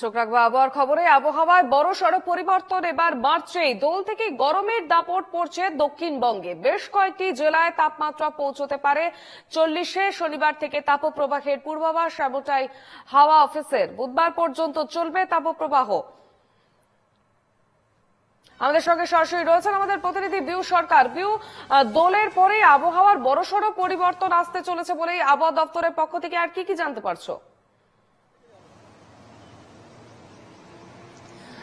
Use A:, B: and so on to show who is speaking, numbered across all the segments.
A: চোখ রাখব আবহাওয়ার খবরে। আবহাওয়ায় বড় সড় পরিবর্তন এবার মার্চেই দোল থেকে গরমের দাপট পড়ছে দক্ষিণবঙ্গে। বেশ কয়েকটি জেলায় তাপমাত্রা পৌঁছতে পারে। চল্লিশে শনিবার থেকে তাপপ্রবাহের পূর্বাভাস, এমনটাই হাওয়া অফিসের। বুধবার পর্যন্ত চলবে তাপপ্রবাহ। আমাদের সঙ্গে সরাসরি রয়েছেন আমাদের প্রতিনিধি বিউ সরকার। বিউ দোলের পরে আবহাওয়ার বড়সড় পরিবর্তন আসতে চলেছে বলেই আবহাওয়া দপ্তরের পক্ষ থেকে আর কি কি জানতে পারছ?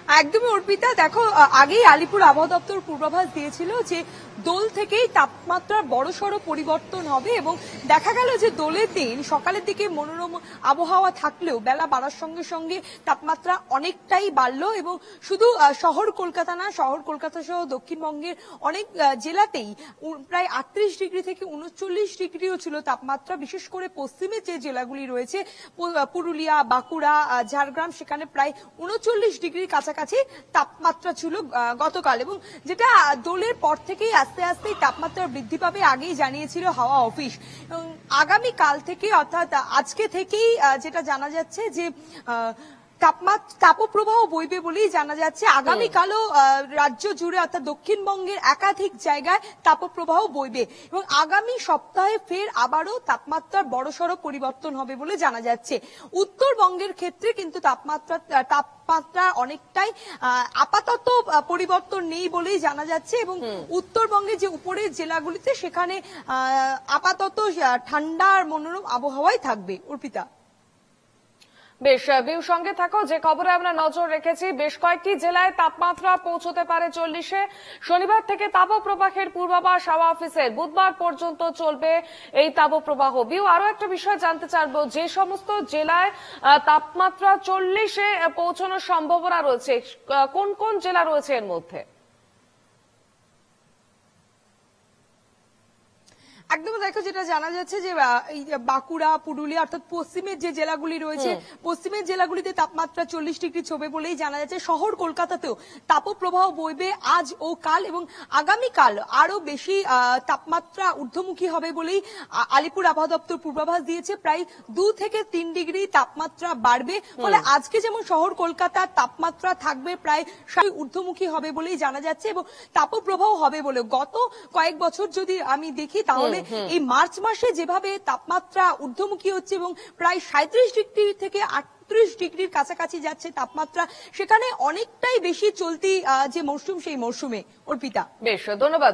B: একদমই অর্পিতা দেখো আগেই আলিপুর আবহাওয়া দপ্তর পূর্বাভাস দিয়েছিল যে দোল থেকেই তাপমাত্রার বড়সড় পরিবর্তন হবে এবং দেখা গেল যে দোলের দিন সকালের দিকে মনোরম আবহাওয়া থাকলেও বেলা বাড়ার সঙ্গে সঙ্গে তাপমাত্রা অনেকটাই বাড়ল এবং শুধু শহর কলকাতা না, শহর কলকাতা সহ দক্ষিণবঙ্গের অনেক জেলাতেই প্রায় আটত্রিশ ডিগ্রি থেকে উনচল্লিশ ডিগ্রিও ছিল তাপমাত্রা, বিশেষ করে পশ্চিমের যে জেলাগুলি রয়েছে পুরুলিয়া, বাঁকুড়া ঝাড়গ্রাম, সেখানে প্রায় উনচল্লিশ ডিগ্রির কাছাকাছি তাপমাত্রা ছিল গতকাল এবং যেটা দোলের পর থেকেই আস্তে আস্তে তাপমাত্রা বৃদ্ধি পাবে আগেই জানিয়েছিল হাওয়া অফিস। আগামী কাল থেকে অর্থাৎ আজকে থেকেই যেটা জানা যাচ্ছে যে তাপপ্রবাহ বইবে বলেই জানা যাচ্ছে। আগামীকালও রাজ্য জুড়ে অর্থাৎ দক্ষিণবঙ্গের একাধিক জায়গায় তাপপ্রবাহ বইবে। এবং আগামী সপ্তাহে ফের আবারও তাপমাত্রার বড়সড় পরিবর্তন হবে বলে জানা যাচ্ছে। উত্তরবঙ্গের ক্ষেত্রে কিন্তু তাপমাত্রা তাপমাত্রা অনেকটাই আহ, আপাতত পরিবর্তন নেই বলেই জানা যাচ্ছে। এবং উত্তরবঙ্গে যে উপরের জেলাগুলিতে সেখানে আহ, আপাতত ঠান্ডার মনোরম আবহাওয়াই থাকবে। অর্পিতা।
A: বেশ বিউ সঙ্গে থাকো, যে খবরে আমরা নজর রেখেছি, বেশ কয়েকটি জেলায় তাপমাত্রা পৌঁছতে পারে চল্লিশে। শনিবার থেকে তাপপ্রবাহের পূর্বাভাস হাওয়া অফিসের বুধবার পর্যন্ত চলবে এই তাপপ্রবাহ। বিউ আরও একটা বিষয় জানতে চাইব, যে সমস্ত জেলায় তাপমাত্রা চল্লিশে পৌঁছানোর সম্ভাবনা রয়েছে কোন কোন জেলা রয়েছে এর মধ্যে?
B: একদম দেখো যেটা জানা যাচ্ছে যে বাঁকুড়া পুরুলিয়া অর্থাৎ পশ্চিমের যে জেলাগুলি রয়েছে পশ্চিমের জেলাগুলিতে তাপমাত্রা চল্লিশ ডিগ্রি ছবে বলেই জানা যাচ্ছে। শহর কলকাতাতেও তাপপ্রবাহ বইবে আজ ও কাল এবং আগামীকাল আরও বেশি তাপমাত্রা ঊর্ধ্বমুখী হবে বলেই আলিপুর আবহাওয়া দপ্তর পূর্বাভাস দিয়েছে। প্রায় দু থেকে তিন ডিগ্রি তাপমাত্রা বাড়বে। ফলে আজকে যেমন শহর কলকাতার তাপমাত্রা থাকবে প্রায় ঊর্ধ্বমুখী হবে বলেই জানা যাচ্ছে এবং তাপপ্রবাহ হবে বলে গত কয়েক বছর যদি আমি দেখি তাহলে এই মার্চ মাসে যেভাবে তাপমাত্রা ঊর্ধ্বমুখী হচ্ছে এবং প্রায় সাঁত্রিশ ডিগ্রি থেকে আটত্রিশ ডিগ্রির কাছাকাছি যাচ্ছে তাপমাত্রা, সেখানে অনেকটাই বেশি চলতি যে মরশুম, সেই মরশুমে। অর্পিতা।
A: বেশ, ধন্যবাদ